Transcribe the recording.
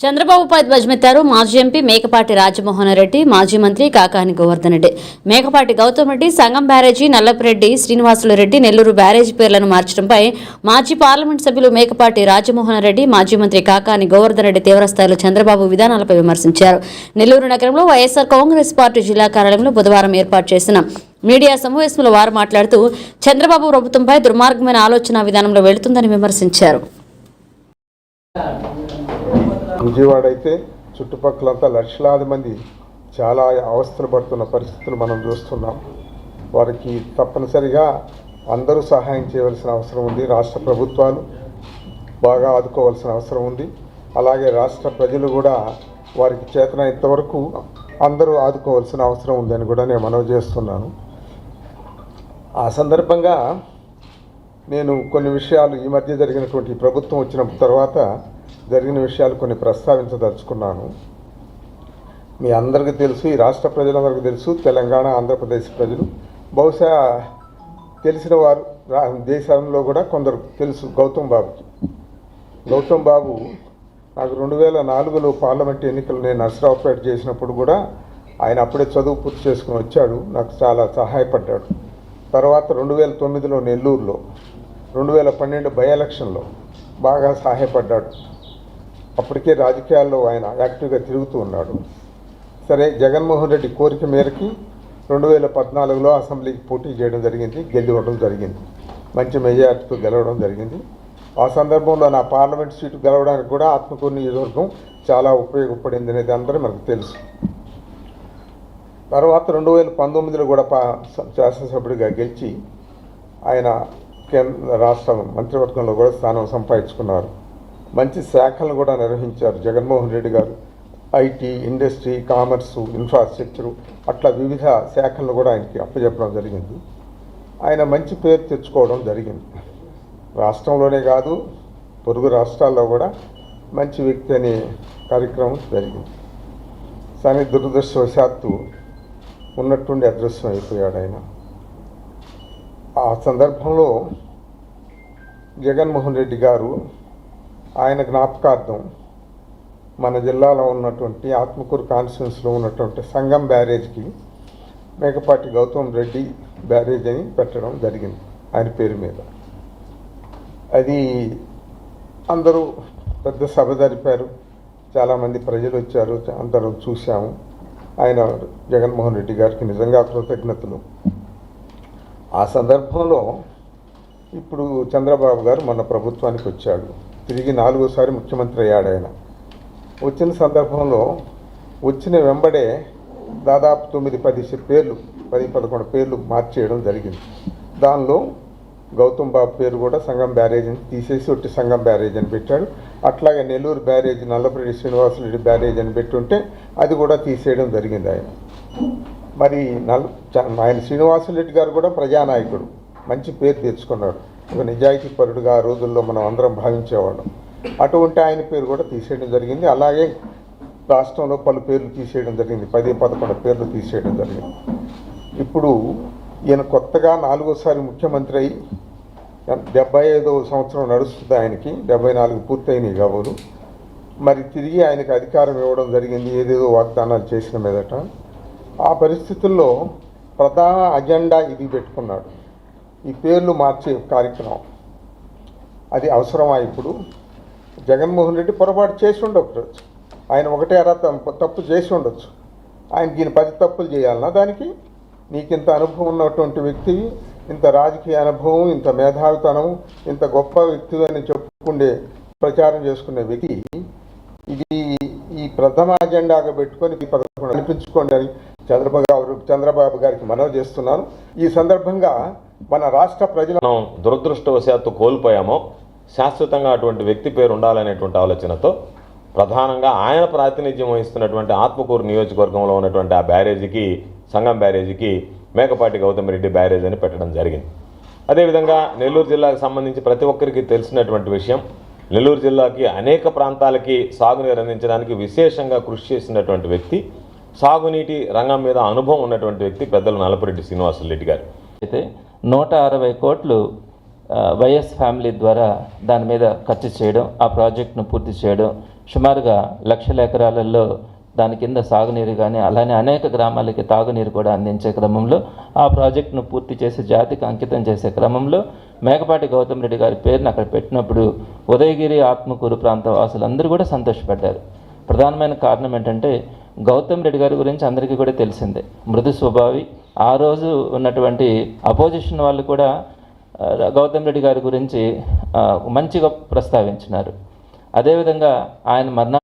చంద్రబాబుపై ధ్వజమెత్తారు మాజీ ఎంపీ మేకపాటి రాజమోహన్ రెడ్డి మాజీ మంత్రి కాకాని గోవర్ధన్ రెడ్డి. మేకపాటి గౌతమ్ రెడ్డి సంగం బ్యారేజీ నల్లపరెడ్డి శ్రీనివాసులు రెడ్డి నెల్లూరు బ్యారేజీ పేర్లను మార్చడంపై మాజీ పార్లమెంట్ సభ్యులు మేకపాటి రాజమోహన్ రెడ్డి మాజీ మంత్రి కాకాని గోవర్ధన్ రెడ్డి తీవ్రస్థాయిలో చంద్రబాబు విధానాలపై విమర్శించారు. నెల్లూరు నగరంలో వైఎస్ఆర్ కాంగ్రెస్ పార్టీ జిల్లా కార్యాలయంలో బుధవారం ఏర్పాటు చేసిన మీడియా సమావేశంలో వారు మాట్లాడుతూ చంద్రబాబు ప్రభుత్వంపై దుర్మార్గమైన ఆలోచన విధానంలో వెళుతుందని విమర్శించారు. విజయవాడ అయితే చుట్టుపక్కలంతా లక్షలాది మంది చాలా అవస్థలు పడుతున్న పరిస్థితులు మనం చూస్తున్నాం. వారికి తప్పనిసరిగా అందరూ సహాయం చేయవలసిన అవసరం ఉంది. రాష్ట్ర ప్రభుత్వాలు బాగా ఆదుకోవాల్సిన అవసరం ఉంది. అలాగే రాష్ట్ర ప్రజలు కూడా వారికి చేతన ఇంతవరకు అందరూ ఆదుకోవాల్సిన అవసరం ఉందని కూడా నేను మనవి చేస్తున్నాను. ఆ సందర్భంగా నేను కొన్ని విషయాలు ఈ మధ్య జరిగినటువంటి ప్రభుత్వం వచ్చిన తర్వాత జరిగిన విషయాలు కొన్ని ప్రస్తావించదలుచుకున్నాను. మీ అందరికీ తెలుసు ఈ రాష్ట్ర ప్రజలందరికీ తెలుసు తెలంగాణ ఆంధ్రప్రదేశ్ ప్రజలు. బహుశా తెలిసిన వారు రా దేశంలో కూడా కొందరు తెలుసు గౌతమ్ బాబుకి. గౌతమ్ బాబు నాకు రెండు వేల నాలుగులో పార్లమెంట్ ఎన్నికలు నేను నర్సరావుపేట చేసినప్పుడు కూడా ఆయన అప్పుడే చదువు పూర్తి చేసుకుని వచ్చాడు. నాకు చాలా సహాయపడ్డాడు. తర్వాత రెండు వేల తొమ్మిదిలో నెల్లూరులో రెండు వేల పన్నెండు బై ఎలక్షన్లో బాగా సహాయపడ్డాడు. అప్పటికే రాజకీయాల్లో ఆయన యాక్టివ్గా తిరుగుతూ ఉన్నాడు. సరే జగన్మోహన్ రెడ్డి కోరిక మేరకి రెండు వేల పద్నాలుగులో అసెంబ్లీకి పోటీ చేయడం జరిగింది గెలివడం జరిగింది. మంచి మెజార్టీతో గెలవడం జరిగింది. ఆ సందర్భంలో నా పార్లమెంట్ సీటు గెలవడానికి కూడా ఆత్మకూరు నియోజకవర్గం చాలా ఉపయోగపడింది అనేది అందరూ మనకు తెలుసు. తర్వాత రెండు వేల పంతొమ్మిదిలో కూడా పా శాసనసభ్యుడిగా గెలిచి ఆయన కేంద్ర రాష్ట్ర మంత్రివర్గంలో కూడా స్థానం సంపాదించుకున్నారు. మంచి శాఖలను కూడా నిర్వహించారు జగన్మోహన్ రెడ్డి గారు. ఐటీ ఇండస్ట్రీ కామర్సు ఇన్ఫ్రాస్ట్రక్చరు అట్లా వివిధ శాఖలను కూడా ఆయనకి అప్పచెప్పడం జరిగింది. ఆయన మంచి పేరు తెచ్చుకోవడం జరిగింది. రాష్ట్రంలోనే కాదు పొరుగు రాష్ట్రాల్లో కూడా మంచి వ్యక్తి అనే కార్యక్రమం జరిగింది. కానీ దురదృష్టవశాత్తు ఉన్నట్టుండి అదృశ్యం అయిపోయాడు ఆయన. ఆ సందర్భంలో జగన్మోహన్ రెడ్డి గారు ఆయన జ్ఞాపకార్థం మన జిల్లాలో ఉన్నటువంటి ఆత్మకూరు కాన్స్టిట్యున్సీలో ఉన్నటువంటి సంగం బ్యారేజ్కి మేకపాటి గౌతమ్ రెడ్డి బ్యారేజ్ అని పెట్టడం జరిగింది ఆయన పేరు మీద. అది అందరూ పెద్ద సభ జరిపారు. చాలామంది ప్రజలు వచ్చారు అందరం చూశాము. ఆయన జగన్మోహన్ రెడ్డి గారికి నిజంగా కృతజ్ఞతలు. ఆ సందర్భంలో ఇప్పుడు చంద్రబాబు గారు మన ప్రభుత్వానికి వచ్చాడు. తిరిగి నాలుగోసారి ముఖ్యమంత్రి అయ్యాడు ఆయన. వచ్చిన సందర్భంలో వచ్చిన వెంబడే దాదాపు తొమ్మిది పది పేర్లు పది పదకొండు పేర్లు మార్చేయడం జరిగింది. దానిలో గౌతమ్ బాబు పేరు కూడా సంగం బ్యారేజ్ అని తీసేసి ఒట్టి సంగం బ్యారేజ్ అని పెట్టాడు. అట్లాగే నెల్లూరు బ్యారేజ్ నల్లపరెడ్డి శ్రీనివాసరెడ్డి బ్యారేజ్ అని పెట్టుంటే అది కూడా తీసేయడం జరిగింది ఆయన. మరి నల్ చ- ఆయన శ్రీనివాసరెడ్డి గారు కూడా ప్రజానాయకుడు. మంచి పేరు తెచ్చుకున్నాడు ఒక నిజాయితీ పరుడుగా ఆ రోజుల్లో మనం అందరం భావించేవాళ్ళం. అటువంటి ఆయన పేరు కూడా తీసేయడం జరిగింది. అలాగే రాష్ట్రంలో పలు పేర్లు తీసేయడం జరిగింది. పది పదకొండు పేర్లు తీసేయడం జరిగింది. ఇప్పుడు ఈయన కొత్తగా నాలుగోసారి ముఖ్యమంత్రి అయి డెబ్బై ఐదవ సంవత్సరం నడుస్తుంది ఆయనకి. డెబ్బై నాలుగు పూర్తయినాయి కాబోలు. మరి తిరిగి ఆయనకు అధికారం ఇవ్వడం జరిగింది. ఏదేదో వాగ్దానాలు చేసిన మీదట. ఆ పరిస్థితుల్లో ప్రధాన అజెండా ఇది పెట్టుకున్నాడు. ఈ పేర్లు మార్చే కార్యక్రమం. అది అవసరమా ఇప్పుడు? జగన్మోహన్ రెడ్డి పొరపాటు చేసి ఉండొచ్చు. ఆయన ఒకటే అరా తప్పు- చేసి ఉండొచ్చు. ఆయన దీని పది తప్పులు చేయాలన్నా దానికి నీకు ఇంత అనుభవం ఉన్నటువంటి వ్యక్తి ఇంత రాజకీయ అనుభవం ఇంత మేధావితనం ఇంత గొప్ప వ్యక్తి అని చెప్పుకుండే ప్రచారం చేసుకునే వ్యక్తి ఇది ఈ ప్రథమ అజెండాగా పెట్టుకొని ఈ పదకొండు అనిపించుకోండి అని చంద్రబాబు చంద్రబాబు గారికి మనవి చేస్తున్నాను. ఈ సందర్భంగా మన రాష్ట్ర ప్రజల మనం దురదృష్టవశాత్తు కోల్పోయామో శాశ్వతంగా అటువంటి వ్యక్తి పేరు ఉండాలనేటువంటి ఆలోచనతో ప్రధానంగా ఆయన ప్రాతినిధ్యం వహిస్తున్నటువంటి ఆత్మకూరు నియోజకవర్గంలో ఉన్నటువంటి ఆ బ్యారేజీకి సంగం బ్యారేజీకి మేకపాటి గౌతమ్ రెడ్డి బ్యారేజ్ అని పెట్టడం జరిగింది. అదేవిధంగా నెల్లూరు జిల్లాకు సంబంధించి ప్రతి ఒక్కరికి తెలిసినటువంటి విషయం నెల్లూరు జిల్లాకి అనేక ప్రాంతాలకి సాగునీరు అందించడానికి విశేషంగా కృషి చేసినటువంటి వ్యక్తి సాగునీటి రంగం మీద అనుభవం ఉన్నటువంటి వ్యక్తి పెద్దలు నలపరెడ్డి శ్రీనివాసులు గారు. అయితే నూట అరవై కోట్లు వైఎస్ ఫ్యామిలీ ద్వారా దాని మీద ఖర్చు చేయడం ఆ ప్రాజెక్ట్ను పూర్తి చేయడం సుమారుగా లక్షల ఎకరాలలో దాని కింద సాగునీరు కానీ అలానే అనేక గ్రామాలకి తాగునీరు కూడా అందించే క్రమంలో ఆ ప్రాజెక్టును పూర్తి చేసి జాతికి అంకితం చేసే క్రమంలో మేకపాటి గౌతమ్ రెడ్డి గారి పేరును అక్కడ పెట్టినప్పుడు ఉదయగిరి ఆత్మకూరు ప్రాంత వాసులందరూ కూడా సంతోషపడ్డారు. ప్రధానమైన కారణం ఏంటంటే గౌతమ్ రెడ్డి గారి గురించి అందరికీ కూడా తెలిసిందే. మృదు స్వభావి. ఆ రోజు ఉన్నటువంటి అపోజిషన్ వాళ్ళు కూడా గౌతమ్ రెడ్డి గారి గురించి మంచిగా ప్రస్తావించినారు. అదేవిధంగా ఆయన మరణ